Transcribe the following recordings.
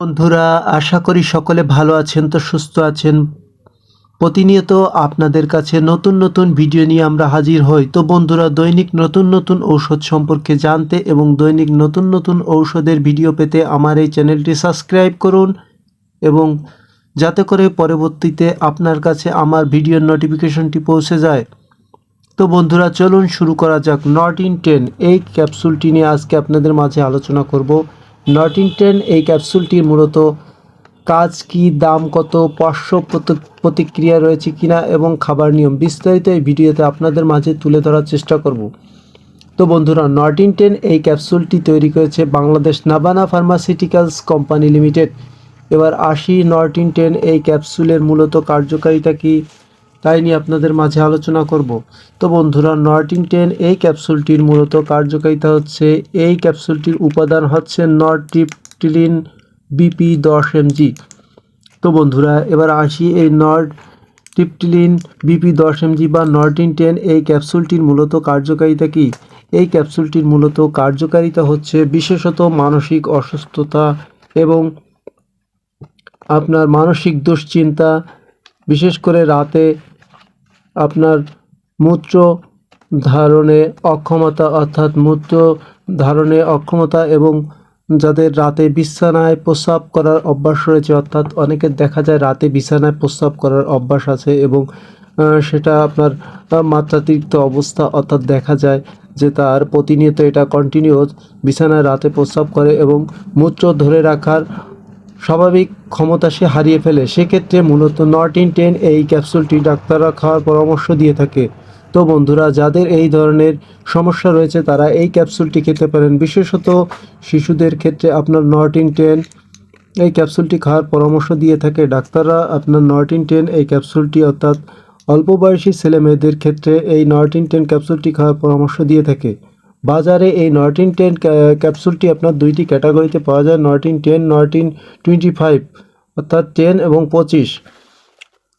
বন্ধুরা, আশা করি সকলে ভালো আছেন তো সুস্থ আছেন। প্রতিনিয়ত আপনাদের কাছে নতুন নতুন ভিডিও নিয়ে আমরা হাজির হই। তো বন্ধুরা, দৈনিক নতুন নতুন ঔষধ সম্পর্কে জানতে এবং দৈনিক নতুন নতুন ঔষধের ভিডিও পেতে আমার এই চ্যানেলটি সাবস্ক্রাইব করুন এবং যাতে করে পরবর্তীতে আপনার কাছে আমার ভিডিওর নোটিফিকেশনটি পৌঁছে যায়। তো বন্ধুরা, চলুন শুরু করা যাক। নট ইন টেন এই ক্যাপসুলটি নিয়ে আজকে আপনাদের মাঝে আলোচনা করব। নট ইন টেন এই ক্যাপসুলটির মূলত কাজ কি, দাম কত, পার্শ্ব প্রতি- প্রতিক্রিয়া রয়েছে কিনা এবং খাবার নিয়ম বিস্তারিত এই ভিডিওতে আপনাদের মাঝে তুলে ধরার চেষ্টা করব। তো বন্ধুরা নট ইন টেন এই ক্যাপসুলটি তৈরি করেছে Bangladesh Nabana pharmaceuticals company limited. এবার আসি নট ইন টেন এই ক্যাপসুলের মূলত কার্যকারিতা কি তাই নিয়ে আপনাদের মাঝে আলোচনা করব। তো বন্ধুরা নট ইন টেন এই ক্যাপসুলটির মূলত কার্যকারিতা হচ্ছে, এই ক্যাপসুলটির উপাদান হচ্ছে নরটিপটিলিন বিপি দশ এমজি তো বন্ধুরা, এবার আসি এই নর্ড টিপটিলিন বিপি দশ এমজি বা নর্টিন টেন এই ক্যাপসুলটির মূলত কার্যকারিতা কি? এই ক্যাপসুলটির মূলত কার্যকারিতা হচ্ছে বিশেষত মানসিক অসুস্থতা এবং আপনার মানসিক দুশ্চিন্তা, বিশেষ করে রাতে আপনার মূত্র ধারণে অক্ষমতা, অর্থাৎ মূত্র ধারণে অক্ষমতা এবং যাদের রাতে বিছানায় প্রস্রাব করার অভ্যাস রয়েছে, অর্থাৎ অনেকের দেখা যায় রাতে বিছানায় প্রস্রাব করার অভ্যাস আছে এবং সেটা আপনার মাত্রাতিরিক্ত অবস্থা, অর্থাৎ দেখা যায় যে তার প্রতিনিয়ত এটা কন্টিনিউয়াস বিছানায় রাতে প্রস্রাব করে এবং মূত্র ধরে রাখার স্বাভাবিক ক্ষমতা সে হারিয়ে ফেলে, সেক্ষেত্রে মূলত নট ইন টেন এই ক্যাপসুলটি ডাক্তাররা খাওয়ার পরামর্শ দিয়ে থাকে। তো বন্ধুরা, যাদের এই ধরনের সমস্যা রয়েছে, তারা এই ক্যাপসুলটি খেতে পারেন। বিশেষত শিশুদের ক্ষেত্রে আপনার নট ইন টেন এই ক্যাপসুলটি খাওয়ার পরামর্শ দিয়ে থাকে। ডাক্তাররা আপনার নট ইন টেন এই ক্যাপসুলটি অর্থাৎ অল্প বয়সী ছেলে মেয়েদের ক্ষেত্রে এই নট ইন টেন ক্যাপসুলটি খাওয়ার পরামর্শ দিয়ে থাকে। বাজারে এই নর্টিন টেন ক্যাপসুলটি আপনার দুইটি ক্যাটাগরিতে পাওয়া যায় Nortin ten Nortin twenty five অর্থাৎ টেন এবং পঁচিশ।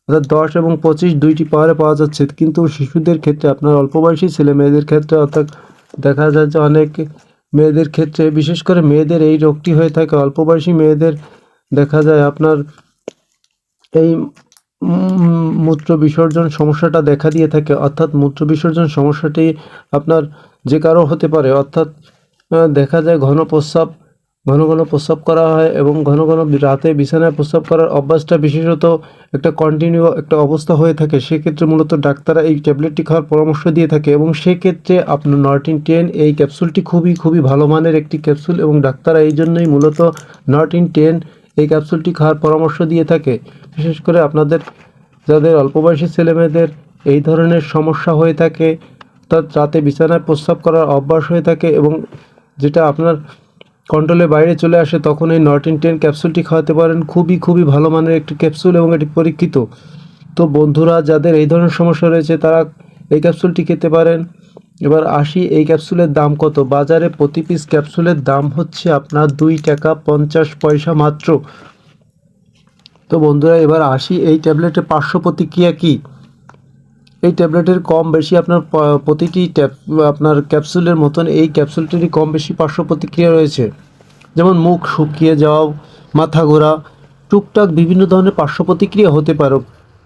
অর্থাৎ দশ এবং পঁচিশ দুইটি পাওয়ারে পাওয়া যাচ্ছে, কিন্তু শিশুদের ক্ষেত্রে, আপনার অল্প বয়সী ছেলে মেয়েদের ক্ষেত্রে, অর্থাৎ দেখা যায় যে অনেক মেয়েদের ক্ষেত্রে, বিশেষ করে মেয়েদের এই রোগটি হয়ে থাকে, অল্প বয়সী মেয়েদের দেখা যায় আপনার এই মূত্র বিসর্জন সমস্যাটা দেখা দিয়ে থাকে। অর্থাৎ মূত্র বিসর্জন সমস্যাটি আপনার যে কারণ হতে পারে, অর্থাৎ দেখা যায় ঘন প্রস্রাব, ঘন ঘন প্রস্রাব করা হয় এবং ঘন ঘন রাতে বিছানায় প্রস্রাব করার অভ্যাসটা বিশেষত একটা কন্টিনিউ একটা অবস্থা হয়ে থাকে। সেক্ষেত্রে মূলত ডাক্তাররা এই ট্যাবলেটটি খাওয়ার পরামর্শ দিয়ে থাকে এবং সেক্ষেত্রে আপনার নর্টিন টেন এই ক্যাপসুলটি খুবই খুবই ভালো মানের একটি ক্যাপসুল এবং ডাক্তাররা এই জন্যই মূলত নর্টিন টেন এই ক্যাপসুলটি খাওয়ার পরামর্শ দিয়ে থাকে। বিশেষ করে আপনাদের, যাদের অল্প বয়সী ছেলেমেয়েদের এই ধরনের সমস্যা হয়ে থাকে অর্থাৎ রাতে বিছানায় প্রস্রাব করার অভ্যাস হয়ে থাকে এবং যেটা আপনার কন্ট্রোলের বাইরে চলে আসে, তখন এই নর্টিন টেন ক্যাপসুলটি খাওয়াতে পারেন। খুবই খুবই ভালো মানের একটি ক্যাপসুল এবং এটি পরীক্ষিত। তো বন্ধুরা, যাদের এই ধরনের সমস্যা রয়েছে, তারা এই ক্যাপসুলটি খেতে পারেন। এবার আসি, এই ক্যাপসুলের দাম কত? বাজারে প্রতি পিস ক্যাপসুলের দাম হচ্ছে আপনার দুই টাকা পঞ্চাশ পয়সা মাত্র। তো বন্ধুরা, এবার আসি, এই ট্যাবলেটের পার্শ্ব প্রতিক্রিয়া কী? এই ট্যাবলেটের কম বেশি আপনার প্রতিটি ট্যাব, আপনার ক্যাপসুলের মতন এই ক্যাপসুলটিরই কম বেশি পার্শ্ব প্রতিক্রিয়া রয়েছে। যেমন মুখ শুকিয়ে যাওয়া, মাথা ঘোরা, টুকটাক বিভিন্ন ধরনের পার্শ্ব প্রতিক্রিয়া হতে পারে।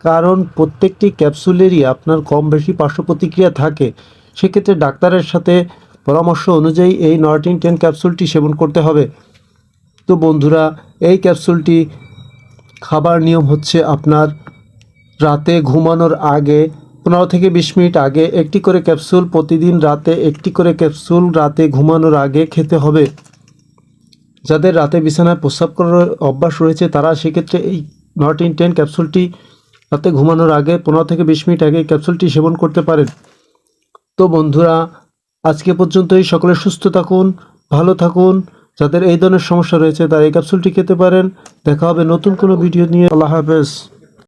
কারণ প্রত্যেকটি ক্যাপসুলেরই আপনার কম বেশি পার্শ্ব প্রতিক্রিয়া থাকে। সেক্ষেত্রে ডাক্তারের সাথে পরামর্শ অনুযায়ী এই নর্টিন টেন ক্যাপসুলটি সেবন করতে হবে। তো বন্ধুরা, এই ক্যাপসুলটি খাবার নিয়ম হচ্ছে আপনার রাতে ঘুমানোর আগে পনেরো থেকে বিশ মিনিট আগে একটি করে ক্যাপসুল প্রতিদিন রাতে একটি করে ক্যাপসুল রাতে ঘুমানোর আগে খেতে হবে। যাদের রাতে বিছানায় প্রস্রাব করার অভ্যাস রয়েছে, তারা সেক্ষেত্রে এই নট ইন টেন ক্যাপসুলটি রাতে ঘুমানোর আগে পনেরো থেকে বিশ মিনিট আগে ক্যাপসুলটি সেবন করতে পারেন। তো বন্ধুরা, আজকে পর্যন্তই। সকলে সুস্থ থাকুন, ভালো থাকুন। যাদের এই ধরনের সমস্যা রয়েছে, তারা এই ক্যাপসুলটি খেতে পারেন। দেখা হবে নতুন কোনো ভিডিও নিয়ে। আল্লাহ হাফেজ।